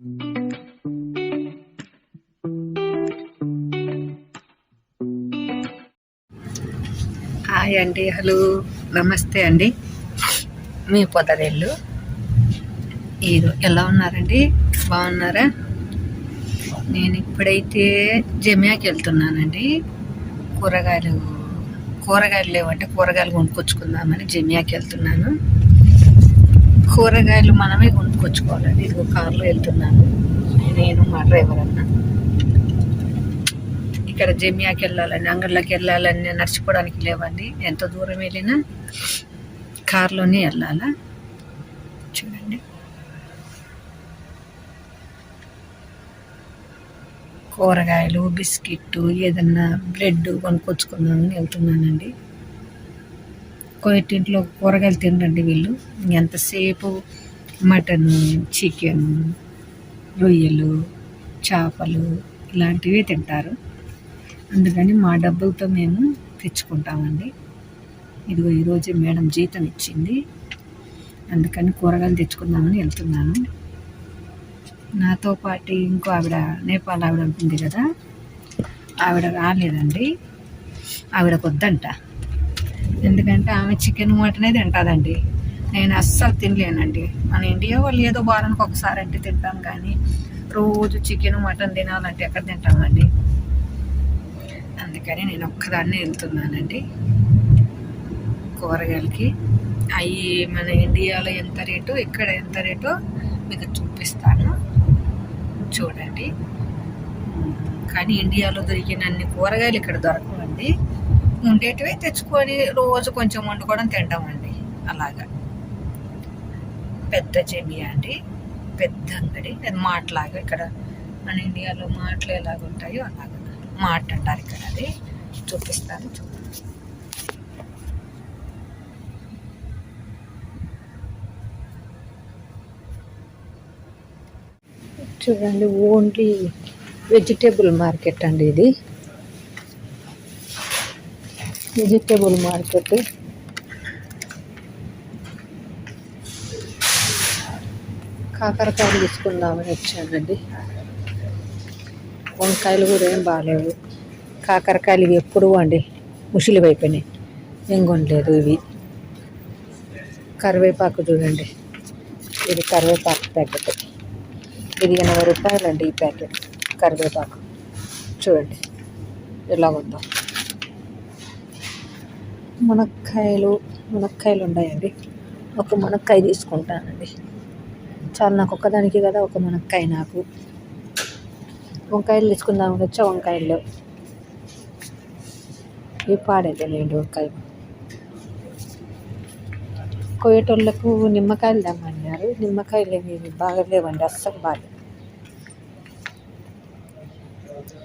Hi అండి hello. నమస్తే అండి. మీ పొదరేళ్ళు. ఈరో ఎలా ఉన్నారండి? బాగున్నారా? నేను ఇప్పుడైతే జమియాకి వెళ్తున్నానండి. కూరగాయలు కూరగాయలు లేవంటే కూరగాయలు కొనుక్కొచ్చుకుందామని జమియాకి వెళ్తున్నాను. కూరగాయలు మనమే కొనుక్కొచ్చుకోవాలండి. ఇదిగో కారులో వెళ్తున్నాను. నేను మా డ్రైవర్ అన్న. ఇక్కడ జమియాకి వెళ్ళాలని అంగళ్ళకి వెళ్ళాలని నడుచుకోవడానికి లేవండి. ఎంత దూరం వెళ్ళినా కారులోనే వెళ్ళాలా? చూడండి. కూరగాయలు బిస్కెట్ ఏదన్నా బ్రెడ్ కొనుక్కొచ్చుకుందామని వెళ్తున్నానండి. కొన్నింటిలో కూరగాయలు తినరండి వీళ్ళు. ఎంతసేపు మటన్ చికెన్ రొయ్యలు చేపలు ఇలాంటివి తింటారు. అందుకని మా డబ్బులతో మేము తెచ్చుకుంటామండి. ఇదిగో ఈరోజు మేడం జీతం ఇచ్చింది. అందుకని కూరగాయలు తెచ్చుకుందామని వెళ్తున్నాను. నాతో పాటు ఇంకో ఆవిడ నేపాల్ ఆవిడ ఉంటుంది కదా. ఆవిడ రాలేదండి. ఆవిడకు వద్దంట ఎందుకంటే ఆమె చికెన్ మటనే తింటుందండి. నేను అస్సలు తినలేనండి. మన ఇండియా వాళ్ళు ఏదో వారానికి ఒకసారి అంటే తింటాం కానీ రోజు చికెన్ మటన్ తినాలంటే ఎక్కడ తింటామండి? అందుకని నేను ఒక్కదాన్నే వెళ్తున్నానండి. కూరగాయలకి. అవి మన ఇండియాలో ఎంత రేటు ఇక్కడ ఎంత రేటో మీకు చూపిస్తాను. చూడండి. కానీ ఇండియాలో దొరికిన అన్ని కూరగాయలు ఇక్కడ దొరకవండి. ఉండేటివి తెచ్చుకొని రోజు కొంచెం వండుకోవడం తింటామండి. అలాగా. పెద్ద జమియా అండి. పెద్ద అంగడి. అది మాటలాగా ఇక్కడ మన ఇండియాలో మాటలు ఎలాగ ఉంటాయో అలాగా. మాట అంటారు ఇక్కడ అది. చూపిస్తాను చూడండి చూడండి ఓన్లీ వెజిటేబుల్ మార్కెట్ అండి ఇది. వెజిటేబుల్ మార్కెట్ కాకరకాయలు తీసుకుందామని వచ్చానండి. వంకాయలు కూడా ఏం బాగాలేవు. కాకరకాయలు ఇవి ఎప్పుడు అండి ముసిలి అయిపోయినాయి. ఏం కొనలేదు ఇవి. కరివేపాకు చూడండి. ఇది కరివేపాకు ప్యాకెట్. ఇది ఎనభై రూపాయలండి ఈ ప్యాకెట్ కరివేపాకు. చూడండి. ఎలా ఉందో. మునక్కాయలు మునక్కాయలు ఉన్నాయండి ఒక మునక్కాయ తీసుకుంటానండి. చాలా నాకు ఒక్కదానికి కదా ఒక మునక్కాయ నాకు. వంకాయలు తీసుకుందాం వచ్చా వంకాయలు ఈ పాడైతే లేండి వంకాయలు. కోయేటోళ్ళకు నిమ్మకాయలు తెమ్మన్నారు నిమ్మకాయలు ఇవి బాగలేవండి అస్సలు బాగా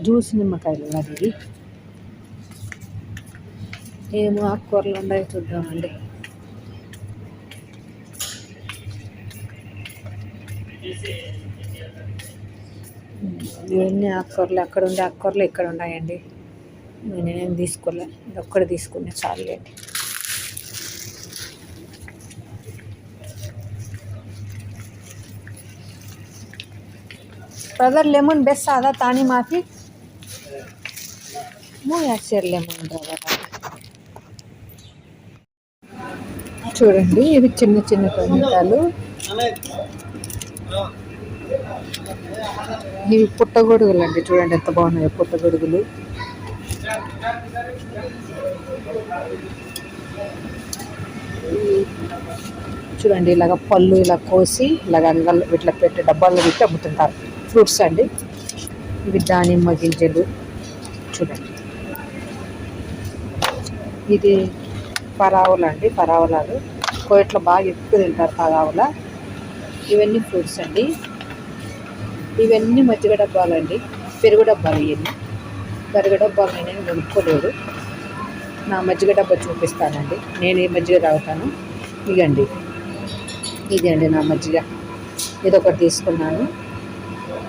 జ్యూస్ నిమ్మకాయలు కాదు ఇది ఏమో ఆకుకూరలు ఉన్నాయి చూద్దామండి. ఇవన్నీ ఆకుకూరలు అక్కడ ఉండే ఆకుకూరలు ఇక్కడ ఉన్నాయండి. నేనేం తీసుకోలే ఒక్కడ చాలు చాలండి బ్రదర్ లెమన్ బెస్ట్ సాదా తాని మాఫీ యాక్చర్ లెమన్ బ్రదర్? చూడండి ఇవి చిన్న చిన్న టమాటాలు. ఇవి పుట్టగొడుగులు అండి చూడండి ఎంత బాగున్నాయో పుట్టగొడుగులు. చూడండి ఇలాగ పళ్ళు ఇలా కోసి ఇలాగ అంగల్లో ఇట్లా పెట్టి డబ్బాల్లో పెట్టి అమ్ముతుంటారు. ఫ్రూట్స్ అండి. ఇవి దానిమ్మ గింజలు. చూడండి. ఇది పరావులు అండి పరావలాలు. కోయట్లో బాగా ఎక్కువ తింటారు పరావుల. ఇవన్నీ ఫ్రూట్స్ అండి. ఇవన్నీ మజ్జిగ డబ్బాలు అండి పెరుగు డబ్బాలు ఇవన్నీ పెరుగు డబ్బాలు నేను కొనుక్కోలేదు. నా మజ్జిగ డబ్బా చూపిస్తానండి. నేను ఈ మజ్జిగ తాగుతాను. ఇదండి ఇది అండి నా మజ్జిగ. ఇది ఒకటి తీసుకున్నాను.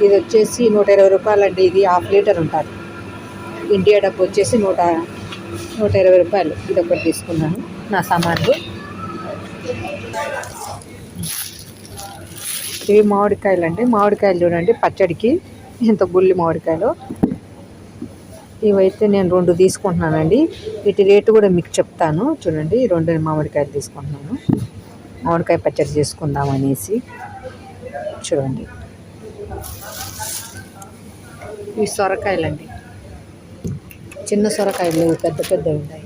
ఇది వచ్చేసి నూట ఇరవై రూపాయలండి. ఇది హాఫ్ లీటర్ ఉంటుంది. ఇండియా డబ్బు వచ్చేసి నూట నూట ఇరవై రూపాయలు ఇది ఒకటి తీసుకున్నాను నా సామాన్లు. ఇవి మామిడికాయలు అండి మామిడికాయలు చూడండి పచ్చడికి ఇంత గుల్లి మామిడికాయలు. ఇవైతే నేను రెండు తీసుకుంటున్నానండి. వీటి రేటు కూడా మీకు చెప్తాను. చూడండి ఈ రెండు మామిడికాయలు తీసుకుంటున్నాను. మామిడికాయ పచ్చడి చేసుకుందాం అనేసి. చూడండి. ఇవి సొరకాయలండి. చిన్న సొరకాయలు లేవు పెద్ద పెద్దవి ఉన్నాయి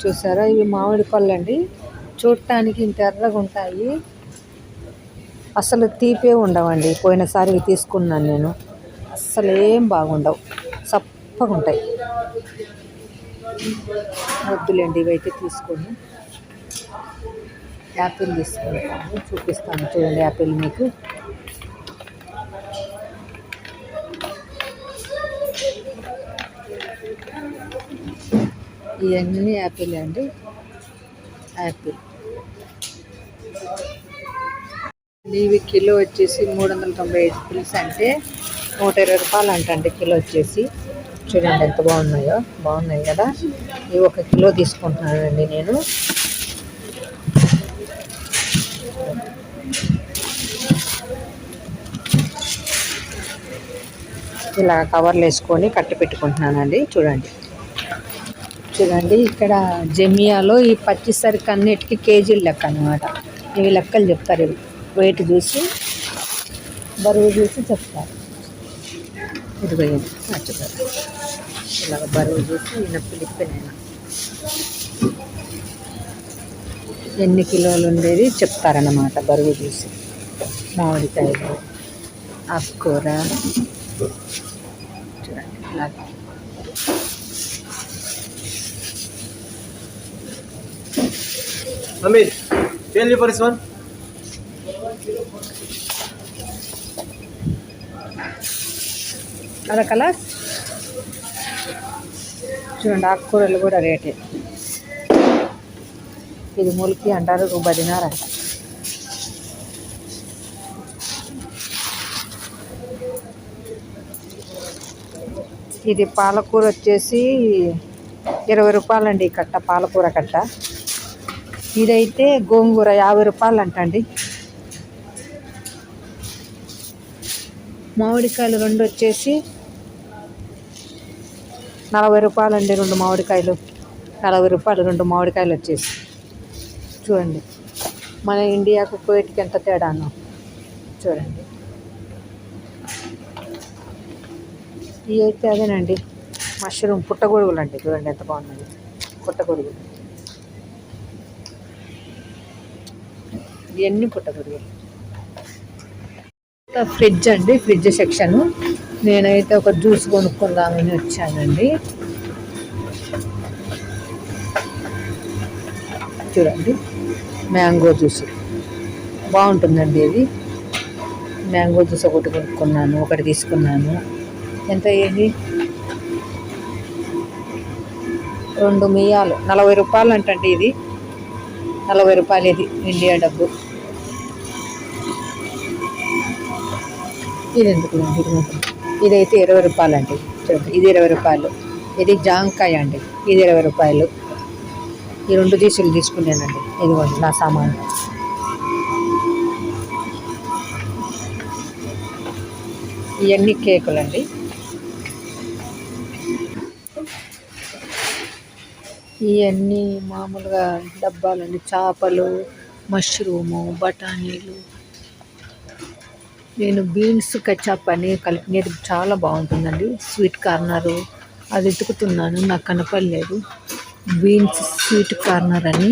చూసారా? ఇవి మామిడి పళ్ళు అండి చూడటానికి ఇంత ఎర్రగా ఉంటాయి. అసలు తీపే ఉండవండి. పోయినసారి ఇవి తీసుకున్నాను నేను. అస్సలు ఏం బాగుండవు. చప్పగా ఉంటాయి. వద్దులేండి ఇవైతే తీసుకొని యాపిల్ తీసుకుంటాను. చూపిస్తాను చూడండి యాపిల్ మీకు. ఇవన్నీ యాపిల్ అండి. యాపిల్. ఇవి కిలో వచ్చేసి మూడు వందల తొంభై ఐదు పిల్స్ అంటే నూట ఇరవై రూపాయలు అంటండి కిలో వచ్చేసి. చూడండి ఎంత బాగున్నాయో. బాగున్నాయి కదా. ఇవి ఒక కిలో తీసుకుంటున్నానండి నేను. ఇలా కవర్లు వేసుకొని కట్టి పెట్టుకుంటున్నానండి. చూడండి. చూడండి ఇక్కడ జమియాలో ఈ పచ్చి సరుకు అన్నిటికీ కేజీలు లెక్క అనమాట ఇవి లెక్కలు చెప్తారు. ఇవి వెయిట్ చూసి బరువు చూసి చెప్తారు. ఇరవై ఐదు నచ్చుతారు ఇలాగ బరువు చూసి ఈయన పిలిపి ఎన్ని కిలోలు ఉండేది చెప్తారన్నమాట బరువు చూసి. మామిడికాయలు ఆకుకూర. చూడండి ఇలాగ Hamid, tell me for this one. అలా చూడండి ఆకుకూరలు కూడా రేటే. ఇది ములికి అంటారు బదినార ఇది పాలకూర వచ్చేసి ఇరవై రూపాయలండి కట్ట పాలకూర కట్ట. ఇదైతే గోంగూర యాభై రూపాయలు అంటండి మామిడికాయలు రెండు వచ్చేసి నలభై రూపాయలు అండి రెండు మామిడికాయలు. నలభై రూపాయలు రెండు మామిడికాయలు వచ్చేసి. చూడండి. మన ఇండియాకు కువైట్కి ఎంత తేడానో. చూడండి. ఇవి అయితే అదేనండి. మష్రూమ్ పుట్టగొడుగులు అండి చూడండి ఎంత బాగుందండి. పుట్టగొడుగులు. ఇవన్నీ పుట్టగొడుగులు. ఫ్రిడ్జ్ అండి ఫ్రిడ్జ్ సెక్షన్. నేనైతే ఒక జ్యూస్ కొనుక్కుందామని వచ్చానండి. చూడండి మ్యాంగో జ్యూస్. బాగుంటుందండి ఇది. మ్యాంగో జ్యూస్ ఒకటి కొనుక్కున్నాను ఒకటి తీసుకున్నాను. ఎంత అయ్యేది? రెండు మియాలు నలభై రూపాయలు అంటండి ఇది. నలభై రూపాయలు ఇది ఇండియా డబ్బు. ఇది ఎందుకు ఇది మాత్రం. ఇదైతే ఇరవై రూపాయలు అండి చూడండి ఇది ఇరవై రూపాయలు. ఇది జాంకాయ అండి. ఇది ఇరవై రూపాయలు. ఈ రెండు తీసులు తీసుకున్నానండి. ఇదిగోండి నా సామాను. ఇవన్నీ కేకులు అండి ఇవన్నీ మామూలుగా డబ్బాలండి. చేపలు మష్రూము బఠానీలు. నేను బీన్స్ కచాప్ అని కలిపినది చాలా బాగుంటుందండి. స్వీట్ కార్నరు అది వెతుకుతున్నాను నాకు కనపడలేదు. బీన్స్ స్వీట్ కార్నర్ అని.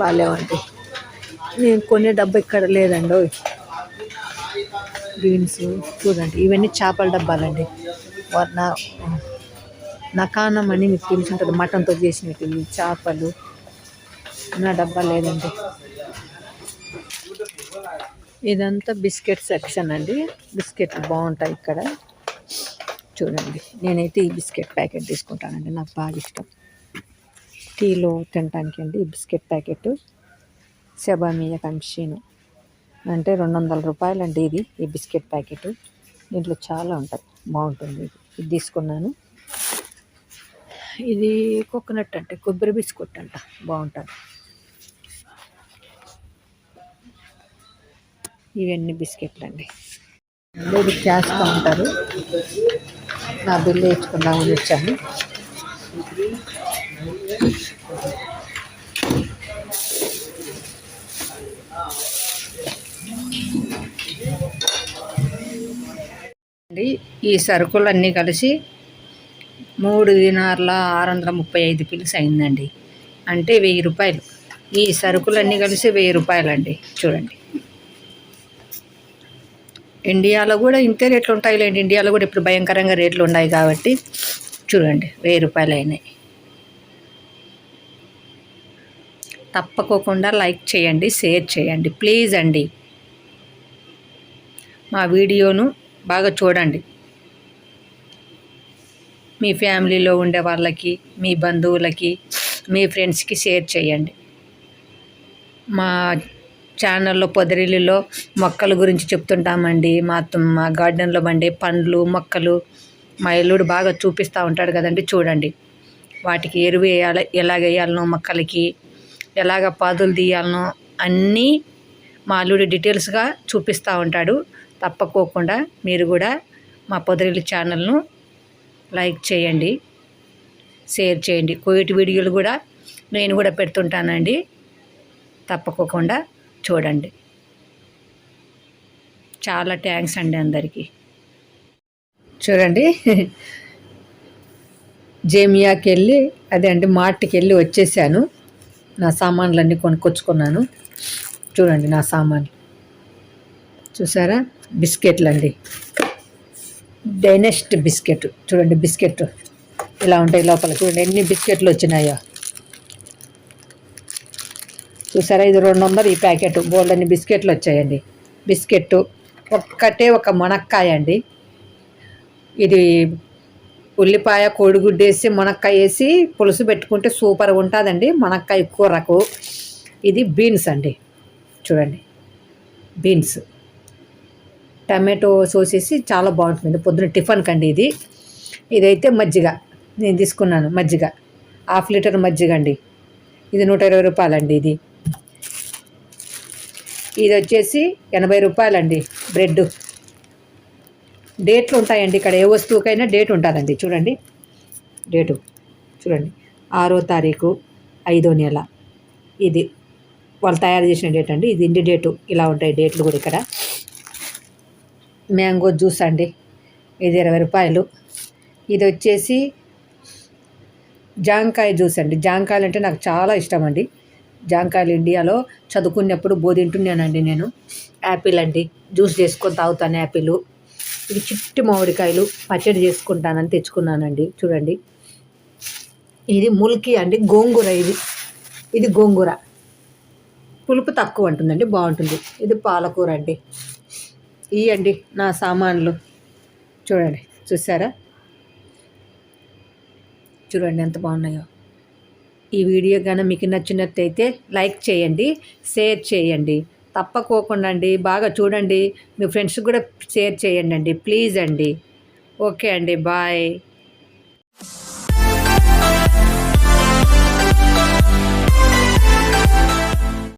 బాగాలేవండి నేను కొనే డబ్బా ఇక్కడ లేదండి బీన్స్ చూడండి ఇవన్నీ చేపల డబ్బాలండి. నా నకానం అని మీకు తెలిసి ఉంటుంది మటన్తో చేసినవి చేపలు. నా డబ్బా లేదండి. ఇదంతా బిస్కెట్ సెక్షన్ అండి. బిస్కెట్ బాగుంటాయి ఇక్కడ. చూడండి. నేనైతే ఈ బిస్కెట్ ప్యాకెట్ తీసుకుంటానండి. నాకు బాగా ఇష్టం. టీలో తినటానికి అండి ఈ బిస్కెట్ ప్యాకెట్. సెబామియా కంషీను. అంటే రెండు వందల రూపాయలండి ఇది ఈ బిస్కెట్ ప్యాకెట్. దీంట్లో చాలా ఉంటాయి. బాగుంటుంది ఇది. ఇది తీసుకున్నాను. ఇది కోకోనట్ అంటే కొబ్బరి బిస్కెట్ అంట. బాగుంటుంది. ఇవన్నీ బిస్కెట్లు అండి ఇది క్యాష్ కౌంటరు నా బిల్లు వేసుకుందామని వచ్చాను. అండి ఈ సరుకులన్నీ కలిసి మూడు దినార్ల ఆరు వందల ముప్పై ఐదు పిల్స్ అయిందండి. అంటే వెయ్యి రూపాయలు. ఈ సరుకులన్నీ కలిసి వెయ్యి రూపాయలండి. చూడండి. ఇండియాలో కూడా ఇంతే రేట్లు ఉంటాయిలేండి. ఇండియాలో కూడా ఇప్పుడు భయంకరంగా రేట్లు ఉన్నాయి కాబట్టి చూడండి వెయ్యి రూపాయలు అయినాయి తప్పకోకుండా లైక్ చేయండి షేర్ చేయండి ప్లీజ్ అండి. మా వీడియోను బాగా చూడండి. మీ ఫ్యామిలీలో ఉండే వాళ్ళకి మీ బంధువులకి మీ ఫ్రెండ్స్కి షేర్ చేయండి. మా ఛానల్లో పొదరిల్లులో మొక్కల గురించి చెప్తుంటామండి. మా మా గార్డెన్లో పండే పండ్లు మొక్కలు మా ఎల్లుడు బాగా చూపిస్తూ ఉంటాడు కదండి చూడండి. వాటికి ఎరువు వేయాలి ఎలాగ వేయాలనో మొక్కలకి ఎలాగ పాదులు తీయాలనో అన్నీ మా అల్లుడు డీటెయిల్స్గా చూపిస్తూ ఉంటాడు. తప్పకోకుండా మీరు కూడా మా పొదరిల్లు ఛానల్ను లైక్ చేయండి షేర్ చేయండి. కోవిడ్ వీడియోలు కూడా నేను కూడా పెడుతుంటానండి. తప్పకోకుండా చూడండి. చాలా థ్యాంక్స్ అండి అందరికీ. చూడండి. జేమియాకి వెళ్ళి అదే అండి మార్ట్కి వెళ్ళి వచ్చేసాను. నా సామాన్లన్నీ కొనుక్కొచ్చుకున్నాను. చూడండి నా సామాన్లు. చూసారా? బిస్కెట్లు అండి డైనెస్ట్ బిస్కెట్. చూడండి బిస్కెట్. ఇలా ఉంటాయి లోపల? చూడండి ఎన్ని బిస్కెట్లు వచ్చినాయో. చూసారా? ఇది రెండు వందలు ఈ ప్యాకెట్. బోల్డ్ అన్ని బిస్కెట్లు వచ్చాయండి. బిస్కెట్ ఒక్కటే ఒక మునక్కాయ అండి. ఇది ఉల్లిపాయ కోడిగుడ్డు వేసి మునక్కాయ వేసి పులుసు పెట్టుకుంటే సూపర్గా ఉంటుందండి. మునక్కాయ కూరకు ఇది బీన్స్ అండి. చూడండి. బీన్స్. టమాటో సోసేసి చాలా బాగుంటుంది. పొద్దున టిఫిన్ కండి ఇది. ఇదైతే మజ్జిగ. నేను తీసుకున్నాను మజ్జిగ. హాఫ్ లీటర్ మజ్జిగ అండి. ఇది నూట ఇరవై రూపాయలండి ఇది. ఇది వచ్చేసి ఎనభై రూపాయలండి బ్రెడ్. డేట్లు ఉంటాయండి ఇక్కడ ఏ వస్తువుకైనా డేట్ ఉంటుందండి చూడండి. డేటు. చూడండి. ఆరో తారీఖు ఐదో నెల. ఇది వాళ్ళు తయారు చేసిన డేట్ అండి. ఇది ఇండి డేటు. ఇలా ఉంటాయి డేట్లు కూడా ఇక్కడ. మ్యాంగో జ్యూస్ అండి. ఇది ఇరవై రూపాయలు. ఇది వచ్చేసి జాంకాయ జ్యూస్ అండి. జాంకాయలు అంటే నాకు చాలా ఇష్టం అండి. జాంకాయలు ఇండియాలో చదువుకున్నప్పుడు బోధింటున్నానండి నేను. యాపిల్ అండి. జ్యూస్ చేసుకొని తాగుతాను యాపిల్. ఇది చిట్టి మామిడికాయలు పచ్చడి చేసుకుంటానని తెచ్చుకున్నానండి. చూడండి. ఇది ముల్కి అండి. గోంగూర ఇది. ఇది గోంగూర. పులుపు తక్కువ ఉంటుందండి. బాగుంటుంది. ఇది పాలకూర అండి. ఇవి అండి నా సామాన్లు. చూడండి. చూసారా? చూడండి ఎంత బాగున్నాయో. ఈ వీడియో కానీ మీకు నచ్చినట్టయితే లైక్ చేయండి షేర్ చేయండి. తప్పకోకుండా అండి. బాగా చూడండి. మీ ఫ్రెండ్స్కి కూడా షేర్ చేయండి అండి. ప్లీజ్ అండి. ఓకే అండి. బాయ్.